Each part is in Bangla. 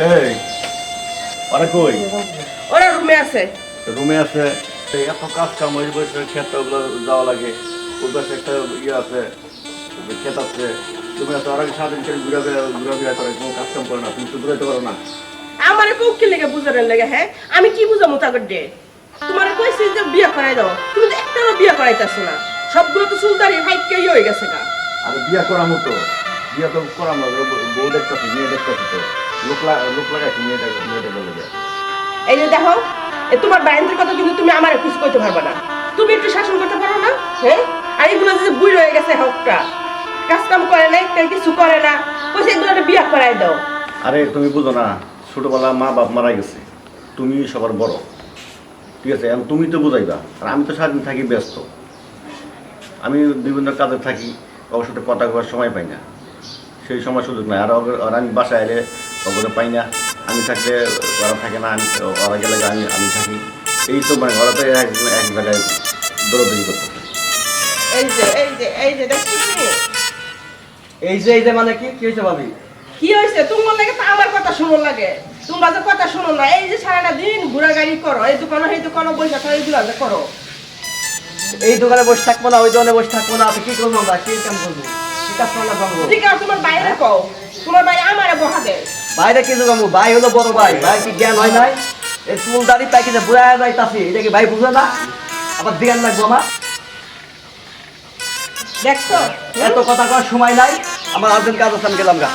এই আরে কই? ওরা রুমে আছে। রুমে আছে। এত কাজ কাম ওই বসে খেতে যাওয়া লাগে। ওই পাশে একটা ইয়ে আছে ক্ষেত আছে। তুমি এত আগে সারাদিন করে ঘুরে ঘুরে ঘুরে করে কোনো কাজ কাম করে না তুমি তো দূরাইতে পারো না। আমার কৌকি লেগে হ্যাঁ? আমি কি বুঝামু তাগর ডে তোমার কইছি যে বিয়ে করাই দাও। তুমি তো একটারও বিয়ে করাইতেছো না। সবগুলো তো সুলতানি হাইটকে ইয়ে হয়ে গেছে গা। আর বিয়া করার মতো বিয়া তো করার মতো বউ দেখতেছি মেয়ে দেখতেছি তো। লোক লাগাইছি এই যে দেখো এ তোমার কথা কিন্তু তুমি আমার কিছু কইতে পারবে না। তুমি একটু শাসন করতে পারো না? হ্যাঁ? আর এগুলো যে বুড়ি হয়ে গেছে হকটা কাজ কাম করে না একটা কিছু করে না। কইছে এগুলো একটা বিয়ে করাই দাও। আরে তুমি বুঝো না ছোটবেলা মা বাপ মারা গেছে। তুমি সবার বড়। ঠিক আছে এখন তুমি তো বুঝাইবা আর আমি তো সারাদিন থাকি ব্যস্ত। আমি বিভিন্ন কাজে থাকি সাথে কথা করার সময় পাই না। সেই সময় সুযোগ নাই। আর ওকে- আর আমি বাসায় এলে ওগুলো পাই না। আমি থাকলে ওরা থাকে না আমি ওরা গেলে আমি আমি থাকি। এই তো মানে ওরা তো এক এক জায়গায় দৌড়াদৌড়ি করতে এই যে এই যে এই যে দেখছিস এই যে এই যে মানে কি কি হয়েছে ভাবি? কি হয়েছে? তোমার লাগে তো আমার কথা শুনো লাগে। তোমরা যে কথা শুনো না এই যে সারাটা দিন করো এই দোকানে এই দোকানে বসে থাকো এইগুলো যে করো। এই দোকানে বসে থাকব না ওই দোকানে বসে থাকব না আপনি কি করব আমরা? কি কাম করব? কি কাজ করলে করব ঠিক আছে তোমার বাইরে কও। তোমার বাইরে আমারে বহা বাইরে কি করব ভাই হলো বড় ভাই। ভাই কি জ্ঞান হয় নাই? এই চুল দাড়ি পাই কিনে বুড়া যায় তাছি এটা কি ভাই বুঝে না? আবার ধ্যান লাগবো আমার? দেখছ? এত কথা সময় নাই। আমার কাজ আছে আমি গেলাম গা।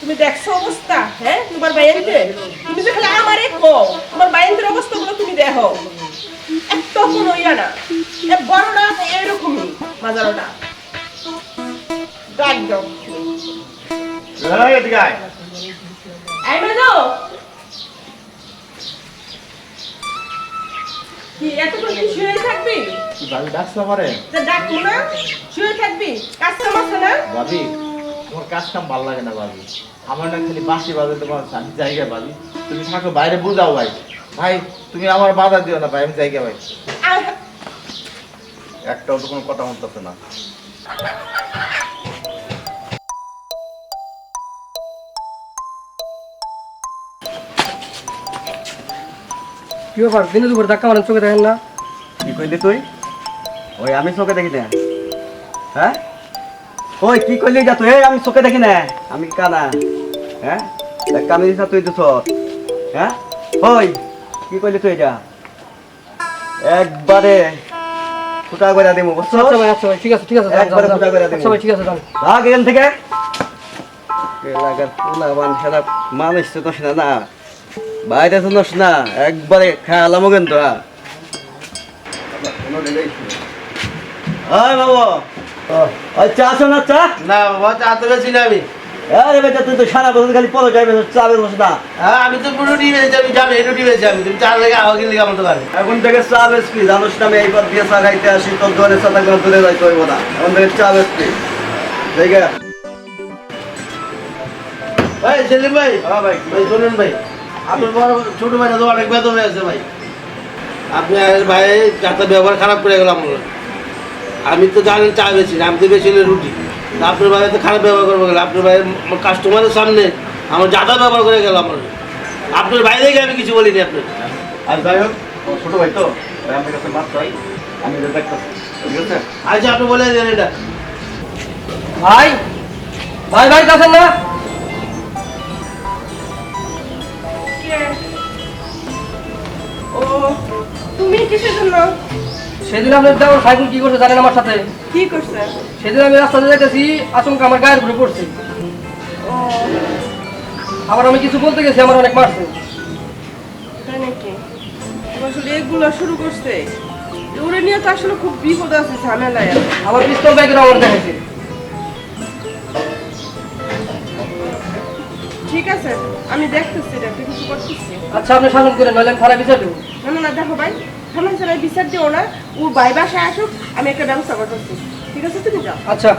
তুমি দেখছ অবস্থা হ্যাঁ? তোমার বাইরে তুমি যে খালি আমারে কও তোমার বাইরের অবস্থাগুলো তুমি দেখো। এত কোনো ইয়া না। এ বড়টা এরকমই। মাজারটা ডাক দাও আমারে না খালি বাসি জায়গা ভাবি তুমি থাকো বাইরে বুঝাও ভাই। ভাই তুমি আমার বাধা দিও না ভাই আমি জায়গা ভাই। একটাও তো কোনো কথা বলতেছে না। কি ব্যাপার দিনে দুপুর ধাক্কা মারেন চোখে দেখেন না। কি কইলি তুই? ওই আমি চোখে দেখি না? হ্যাঁ ওই কি কইলি যা তুই? এই আমি চোখে দেখি না? আমি কানা হ্যাঁ দিছা তুই দুছ হ্যাঁ ওই কি কইলি তুই যা একবারে ফুটা করে দিমু বুঝছ ঠিক আছে ঠিক আছে একবারে ফুটা করে। দিবো। আচ্ছা ঠিক আছে ভাগ এখান থেকে। সেটা মানুষ তো না। বাইরে তো নস না একবারে খেয়ালামো কিন্তু হ্যাঁ। বাবু। চা চা? না বাবা চা তো বেশি না আমি। আরে বেটা তুই তো সারা বছর খালি পলো না। হ্যাঁ আমি তো যাবি তুমি লেগে আমার দোকানে। এখন থেকে চা বেসপি জানোস না আমি এইবার দিয়ে চা খাইতে আসি তোর দোকানে চা থাকবে দূরে যাইতে হইব না। এখন থেকে চা বেসপি ঠিক আছে ভাই সেলিম ভাই। হ্যাঁ ভাই। ভাই শোনেন ভাই। আপনার বড় ছোট ভাইটা তো অনেক বেতন হয়ে আছে ভাই। আপনি ভাই যাতে ব্যবহার খারাপ করে গেলাম আমার। আমি তো জানেন চা বেশি আমি তো বেশি রুটি। আপনার ভাই তো খারাপ ব্যবহার করব গেলে আপনার ভাই কাস্টমারের সামনে আমার যাতা ব্যবহার করে গেল আমার। আপনার বাইরে গিয়ে আমি কিছু বলিনি আপনার আর যাই হোক ছোট ভাই তো আমার কাছে মাত্র আমি যে ঠিক আছে? আচ্ছা আপনি বলে দেন এটা। ভাই ভাই ভাই আছেন না? ও তুমি কিসের জন্য? সেদিন আপনার দেওয়ার সাইকেল কি করছে জানেন আমার সাথে? কি করছে? সেদিন আমি রাস্তাতে যেতেছি আচমকা আমার গায়ের উপরে পড়ছে। আবার আমি কিছু বলতে গেছি আমার অনেক মারছে। আসলে এগুলো শুরু করছে। ওরে নিয়ে তো আসলে খুব বিপদ আছে ঝামেলায়। আমার পিস্তল ব্যাগের আমার দেখেছে ঠিক আছে? আমি দেখতেছি এটা একটা কিছু করতেছি আচ্ছা আপনি শাসন করেন নইলে থানায় বিচার দেবো না না না দেখো ভাই থানায় ছাড়াই বিচার দিও না। ওর ভাই বাসায় আসুক আমি একটা ব্যবস্থা করতেছি। ঠিক আছে তুমি যাও। আচ্ছা।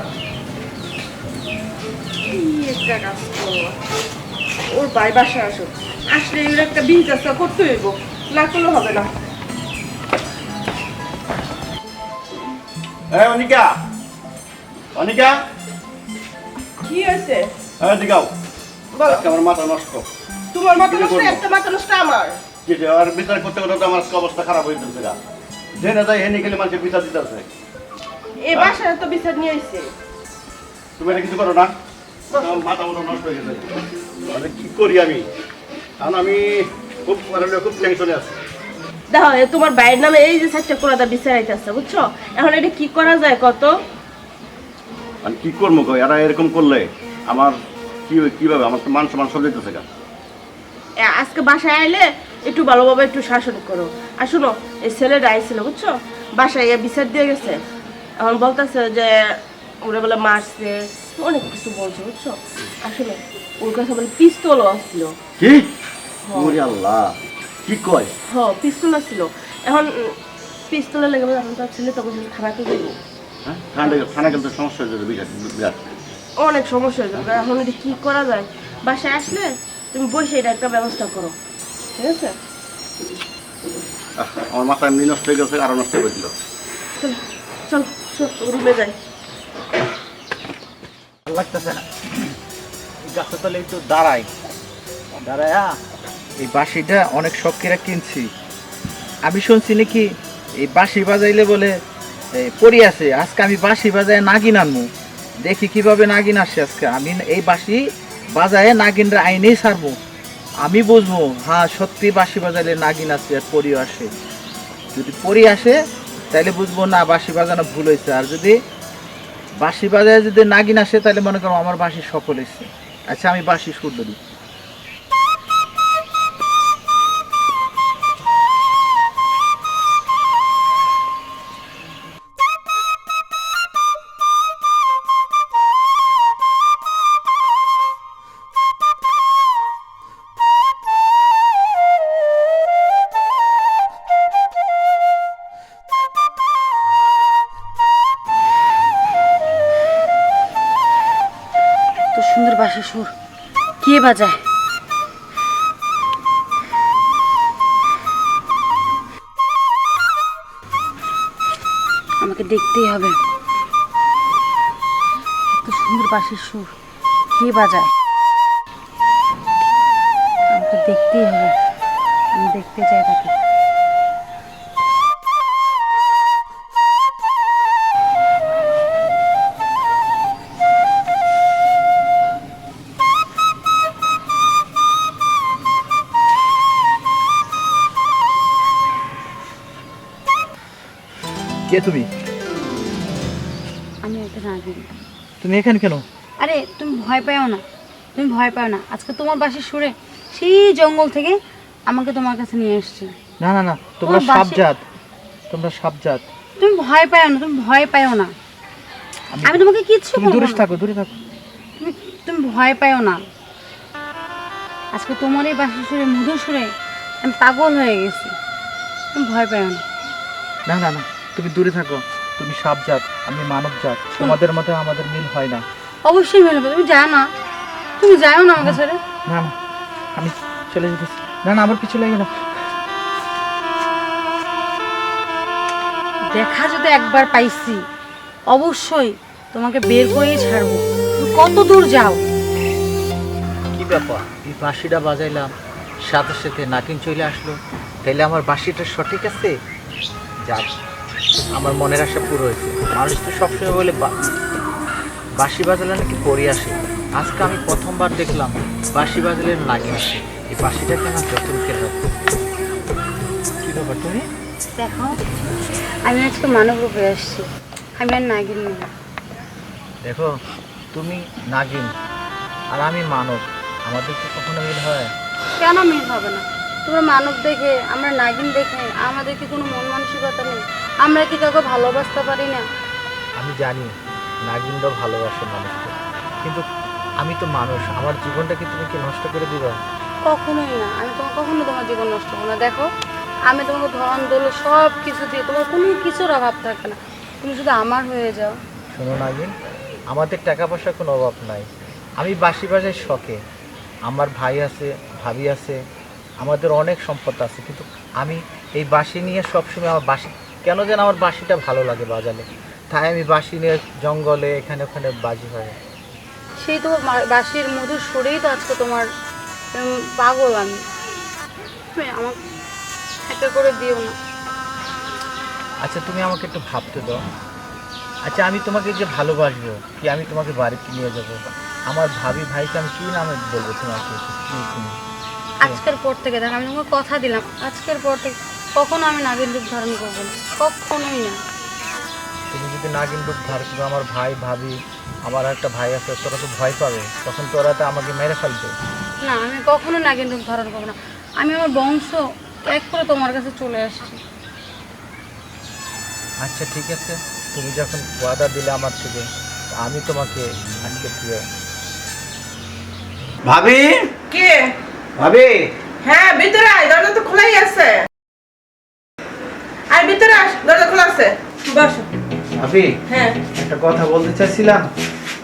একটা কাজ করো। ওর ভাই বাসায় আসুক। আসলে এর একটা বিল চাষটা করতে হইব। না করলে হবে না। হ্যাঁ অনিকা। অনিকা? কি হয়েছে? হ্যাঁ দিগাও বলো আজকে আমার মাথা নষ্ট। তোমার মাথা নষ্ট একটা মাথা নষ্ট আমার। যেটা আর বিচার করতে করতে তো আমার আজকে অবস্থা খারাপ হয়ে যাচ্ছে গা। জেনে যায় হেনে গেলে মানুষের বিচার দিতে আছে বাসায় তো বিচার নিয়ে আইছে। তুমি এটা কিছু করো না? মাথা মতো নষ্ট হয়ে গেছে। তাহলে কি করি আমি? কারণ আমি খুব মানে খুব টেনশনে আছি। দেখো তোমার বাইরের নামে এই যে চারটা কোলাদা বিচার আইতেছে বুঝছ? এখন এটা কি করা যায় কত? আমি কি করব এরা এরকম করলে আমার কি কীভাবে? আমার তো মান সম্মান সব যেতেছে গা। আজকে বাসায় আইলে একটু ভালোভাবে একটু শাসন করো। আর শোনো এই ছেলেটা আইছিল বুঝছ? বাসায় গিয়ে বিচার দিয়ে গেছে। এখন বলতেছে যে ওরা বলে মারছে অনেক কিছু বলছে বুঝছ? আসলে ওর কাছে বলে পিস্তলও আসছিল। কি? ওরে আল্লাহ কি কয়? হ পিস্তল আসছিল। এখন পিস্তলের লেগে এখন তার ছেলে তো বলছে খারাপ দেবো? হ্যাঁ ঠান্ডা ঠান্ডা গেলে সমস্যা হয়ে যাবে বিরাট বিরাট। অনেক সমস্যা হয়ে যাবে। এখন এটা কি করা যায়? বাসায় আসলে তুমি বসে এটা একটা ব্যবস্থা করো। ঠিক আছে? আমার মাথা এমনি নষ্ট হয়ে গেছে আরও নষ্ট করে দিল। চলো চল রুমে যাই। লাগতেছে না? এই গাছের তলে একটু দাঁড়াই। দাঁড়ায়া। এই বাঁশিটা অনেক শখ করে কিনছি। আমি শুনছি নাকি এই বাঁশি বাজাইলে বলে এই পড়ি আছে। আজকে আমি বাঁশি বাজায় নাগিন আনব দেখি কীভাবে নাগিন আসছে আজকে। আমি এই বাসি বাজায় নাগিনরা আইনেই ছাড়বো। আমি বুঝব হ্যাঁ সত্যি বাসি বাজাইলে নাগিন আসছে আর পরি আসে। যদি পরি আসে তাহলে বুঝব, না বাসি বাজানো ভুল হয়েছে আর যদি বাসি বাজায় যদি নাগিন আসে তাহলে মনে করো আমার বাসি সফল হয়েছে আচ্ছা আমি বাসি সুর ধরি। বাসি সুর কে বাজায় আমাকে দেখতেই হবে। এত সুন্দর বাসির সুর, কে বাজায় আমাকে দেখতেই হবে। আমি দেখতে চাই তাকে। কে তুমি? আমি একটা তুমি এখানে কেন? আরে তুমি ভয় পাও না। তুমি ভয় পাও না। আজকে তোমার বাসির সুরে সেই জঙ্গল থেকে আমাকে তোমার কাছে নিয়ে এসেছি। না না না তোমরা সাবজাত তোমরা সাবজাত তুমি ভয় পাও না তুমি ভয় পাও না। আমি তোমাকে কিচ্ছু তুমি দূরে থাকো দূরে থাকো। তুমি তুমি ভয় পাও না। আজকে তোমার এই বাসির সুরে মধুর সুরে আমি পাগল হয়ে গেছি। তুমি ভয় পাও না। না না না। তুমি দূরে থাকো। তুমি সাবজাত আমি মানব জাত। তোমাদের মধ্যে আমাদের মিল হয় না। অবশ্যই মেলবে তুমি যাও না। তুমি যাও না আমাকে ছেড়ে না না আমি চলে যেতেছি। না না আমার পিছু লেগে না। দেখা যদি একবার পাইছি অবশ্যই তোমাকে বের করেই ছাড়বো। তুমি কত দূর যাও। কি ব্যাপার? এই বাঁশিটা বাজাইলাম সাথে সাথে নাকিন চলে আসলো। তাইলে আমার বাঁশিটা সঠিক আছে? যাক। আমার মনের আশা পুরো হয়েছে। মানুষ তো সবসময় বলে বা- বাঁশি বাজালে নাকি পড়ে আসে। আজকে আমি প্রথমবার দেখলাম বাঁশি বাজালে নাগিন আসে। এই বাঁশিটাকে আমার যত্ন করে রাখব কি ব্যাপার তুমি? দেখো আমি আজকে মানব রূপে আসছি আমি আর নাগিন দেখো তুমি নাগিন আর আমি মানব। আমাদের কি কখনো মিল হয়? কেন মিল হবে না? তোমরা মানব দেখে আমরা নাগিন দেখে আমাদের কি কোনো মন মানসিকতা নেই? আমরা কি কাউকে ভালোবাসতে পারি না? আমি জানি নাগিনরা ভালোবাসে মানুষকে। কিন্তু আমি তো মানুষ আমার জীবনটা কি তুমি কি নষ্ট করে দিবা? কখনোই না আমি তোমার কখনো তোমার জীবন নষ্ট করব না। দেখো আমি তোমাকে ধন দোলো সব কিছু দিয়ে তোমার কোনো কিছুর অভাব থাকে না। তুমি শুধু আমার হয়ে যাও। শোনো নাগিন আমাদের টাকা পয়সার কোনো অভাব নাই। আমি বাসি বাজাই শখে। আমার ভাই আছে ভাবি আছে আমাদের অনেক সম্পদ আছে। কিন্তু আমি এই বাঁশি নিয়ে সবসময় আমার বাঁশি কেন যেন আমার বাঁশিটা ভালো লাগে বাজালে? তাই আমি বাঁশি নিয়ে জঙ্গলে এখানে ওখানে বাজি হয়। সেই তো বাঁশির মধুর সুরেই তো আজকে তোমার পাগল আমি। আমাকে একটা করে দিও না। আচ্ছা তুমি আমাকে একটু ভাবতে দাও। আচ্ছা আমি তোমাকে যে ভালোবাসবো কি আমি তোমাকে বাড়িতে নিয়ে যাব? আমার ভাবি ভাইকে আমি কী নামে বলব তোমাকে? আজকের পর থেকে দেখ আমি তোমাকে কথা দিলাম। আজকের পর থেকে কখনো আমি নাগের রূপ ধারণ করব না কখনোই না। তুমি যদি নাগিন রূপ ধার করো আমার ভাই ভাবি আমার একটা ভাই আছে তোরা তো ভয় পাবে। তখন তোরা তো আমাকে মেরে ফেলবে। না আমি কখনো নাগের রূপ ধারণ করব না। আমি আমার বংশ এক করে তোমার কাছে চলে আসছি। আচ্ছা ঠিক আছে। তুমি যখন ওয়াদা দিলে আমার থেকে আমি তোমাকে আজকে প্রিয় ভাবি? কে? ভাবি? হ্যাঁ ভিতরে আয় দরজা তো খোলাই আছে। আয় ভিতরে আস দরজা খোলা আছে। বস। ভাবি হ্যাঁ। একটা কথা বলতে চাইছিলাম।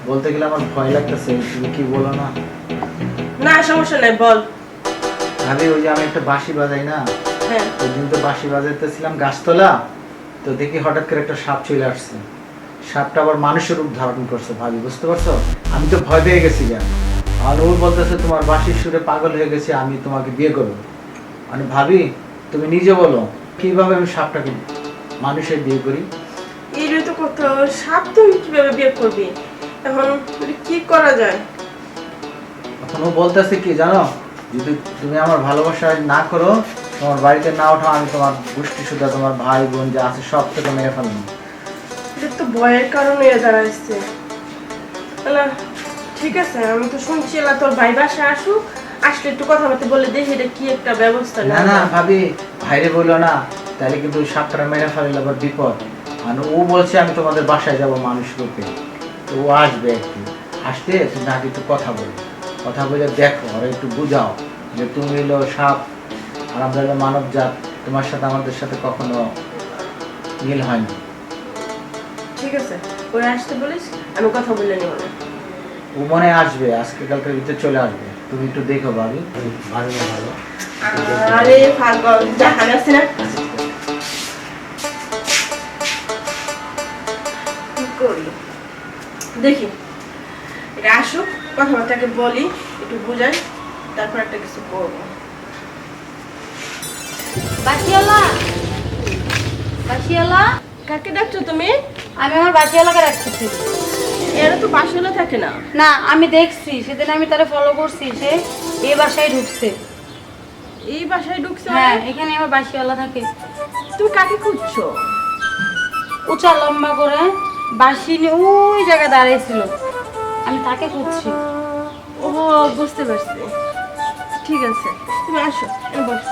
বলতে গেলে আমার ভয় লাগতেছে তুমি কি বলো না? না সমস্যা নাই বল। ভাবি ওই যে আমি একটা বাঁশি বাজাই না? হ্যাঁ। ওই দিন তো বাঁশি বাজাইতেছিলাম গাছতলা তো দেখি হঠাৎ করে একটা সাপ চলে আসছে। সাপটা আবার মানুষের রূপ ধারণ করছে ভাবি বুঝতে পারছ? আমি তো ভয় পেয়ে গেছি গা। আর ও বলতেছে তোমার বাঁশির সুরে পাগল হয়ে গেছে আমি তোমাকে বিয়ে করব। মানে ভাবি তুমি নিজে বলো কীভাবে আমি সাপটাকে মানুষের বিয়ে করি? এইটাই তো কত সাপ তুমি কীভাবে বিয়ে করবি? এখন কি করা যায়? এখন ও বলতেছে কি জানো? যদি তুমি আমার ভালোবাসা না করো তোমার বাড়িতে না ওঠো আমি তোমার গোষ্ঠী সুদ্ধা তোমার ভাই বোন যা আছে সব থেকে মেরে ফেলব। এটা তো ভয়ের কারণে দাঁড়াইছে না ঠিক আছে আমি তো শুনছি এলা তোর ভাই বাসা আসুক আসলে একটু কথা বলতে বলে দেখি এটা কি একটা ব্যবস্থা। না না ভাবি ভাইরে বলল না তাহলে কিন্তু সাপটা মেরে ফেললে আবার বিপদ। আর ও বলছে আমি তোমাদের বাসায় যাব মানুষ রূপে। তো ও আসবে একটু। আসতে তুমি আগে একটু কথা বলো। কথা বলে দেখো আর একটু বুঝাও যে তুমি হলো সাপ আর আমরা হলো মানব জাত তোমার সাথে আমাদের সাথে কখনো মিল হয়নি। ঠিক আছে ওরা আসতে বলিস আমি কথা বলে নেব ও মনে আসবে আজকে কালকের ভিতরে চলে আসবে। তুমি একটু দেখো ভাবি ভালো না ভালো। আরে না। করি? দেখি। এটা আসুক কথাবার্তাকে বলি একটু বুঝাই তারপর একটা কিছু করব। বাসিওয়ালা বাসিওয়ালা কাকে ডাকছো তুমি? আমি আমার বাসিওয়ালাকে রাখতেছি এরা তো বাসলে থাকে না। না আমি দেখছি সেদিন আমি তারা ফলো করছি সে এই বাসায় ঢুকছে। এই বাসায় ঢুকছে হ্যাঁ এখানে আমার বাসিওয়ালা থাকে। তুমি কাকে খুঁজছো? উঁচা লম্বা করে বাসি নিয়ে ওই জায়গায় দাঁড়িয়েছিল। আমি তাকে খুঁজছি। ও বুঝতে পারছি। ঠিক আছে তুমি আসো বসো।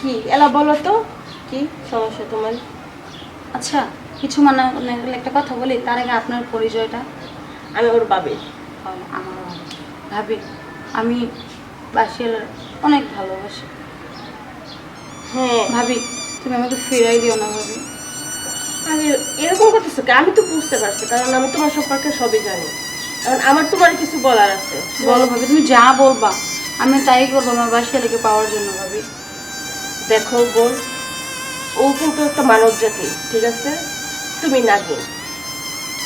কি এলা বলো তো। কি সমস্যা তোমার? আচ্ছা কিছু মানে গেলে একটা কথা বলি তার আগে আপনার পরিচয়টা। আমি ওর বাবে আমার ভাবি। আমি বাসিয়ালার অনেক ভালোবাসি। হ্যাঁ। ভাবি তুমি আমাকে ফিরাই দিও না ভাবি। আরে এরকম করতেছো কি আমি তো বুঝতে পারছি কারণ আমি তোমার সম্পর্কে সবই জানি। কারণ আমার তোমার কিছু বলার আছে। বলো ভাবি তুমি যা বলবা আমি তাই করব আমার বাসিয়ালাকে পাওয়ার জন্য ভাবি। দেখো বোন ও কিন্তু একটা মানব জাতি ঠিক আছে? তুমি নাগিন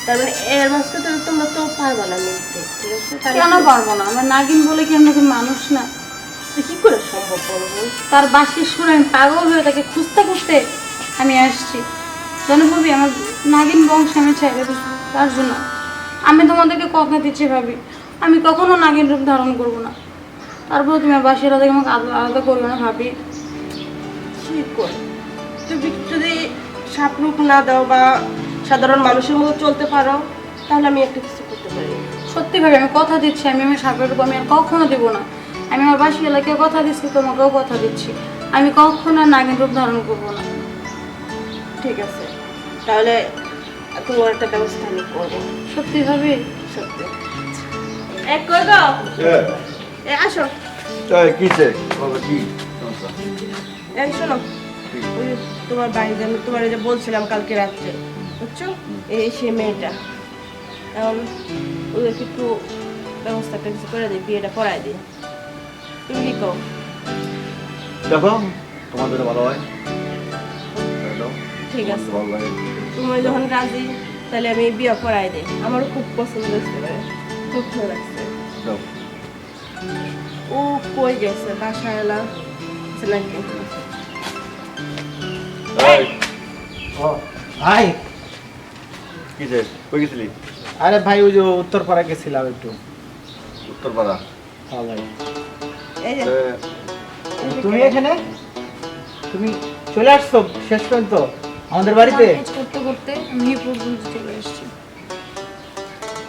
তার মানে এর মাঝখানে তোমরা তো পারবা না মিলতে ঠিক আছে? কেন পারব না? আমার নাগিন বলে কি আমরা কি মানুষ না? কি করে সম্ভব তার আমি পাগল হয়ে তাকে খুঁজতে খুঁজতে আমি আসছি। জানো ভাবি আমার নাগিন বংশ আমি ছেড়ে দিচ্ছি তার জন্য। আমি তোমাদেরকে কথা দিচ্ছি ভাবি। আমি কখনো নাগিন রূপ ধারণ করব না। তারপর তুমি বাসির থেকে আমাকে আলাদা আলাদা করবে না ভাবি। ঠিক করে তুমি যদি সাপ রূপ না দাও বা সাধারণ মানুষের মতো চলতে পারো তাহলে আমি একটা কিছু করতে পারি। সত্যি ভাবে আমি কথা দিচ্ছি আমি আমার সাপের রূপ আমি আর কখনো দেবো না। আমি আমার বাসি এলাকায় কথা দিচ্ছি তোমাকেও কথা দিচ্ছি। আমি কখনো আর নাগিন রূপ ধারণ করব না। ঠিক আছে তাহলে তোমার একটা ব্যবস্থা আমি করব। সত্যি ভাবি? সত্যি। এক করে দাও। এ আসো। কিসে? কি? এই শোনো। ওই তোমার বাড়িতে আমি তোমার যে বলছিলাম কালকে রাত্রে বুঝছ? এই সে মেয়েটা। এখন ওদেরকে একটু ব্যবস্থা কিছু করে দিই বিয়েটা করাই দিই। তুমি কি কও দেখো তোমাদের ভালো হয়? ঠিক আছে। তুমি যখন রাজি তাহলে আমি বিয়ে করাই দিই। আমারও খুব পছন্দ হয়েছে খুব ভালো লাগছে। ও কই গেছে? বাসায় এলাম নাকি? ভাই। কি যে কই গেছিলি? আরে ভাই ওই যে উত্তরপাড়া গেছিলাম একটু। উত্তরপাড়া? হ্যাঁ ভাই। এই যে। তুমি এখানে? তুমি চলে আসছো শেষ পর্যন্ত? আমাদের বাড়িতে? করতে করতে পর্যন্ত চলে এসেছি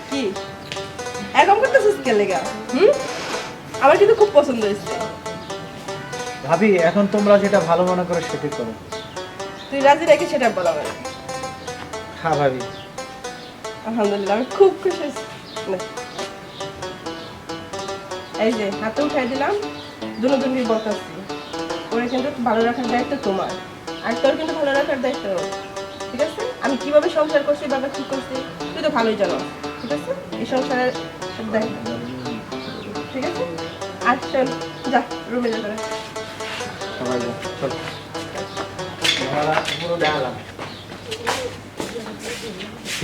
কি? এরকম করতেছিস কে লেগা? হুম? আমার কিন্তু খুব পছন্দ হয়েছে। ভাবি এখন তোমরা যেটা ভালো মনে করো সেটাই করো। তুই রাজি রেখে সেটা বলা মানে হ্যাঁ ভাবি। আলহামদুলিল্লাহ আমি খুব খুশি হয়েছি। নে। এই যে হাতে উঠাই দিলাম দুনো দুনি বলতেছি ওরা কিন্তু ভালো রাখার দায়িত্ব তোমার। আর তোর কিন্তু ভালো রাখার দায়িত্ব। ঠিক আছে? আমি কীভাবে সংসার করছি বাবা কি করছি তুই তো ভালোই জানো ঠিক আছে? এই সংসারের দায়িত্ব। ঠিক আছে? আর চল যা রুমে যা। সবাই যাও, চলো। আমরা পুরো দেখালাম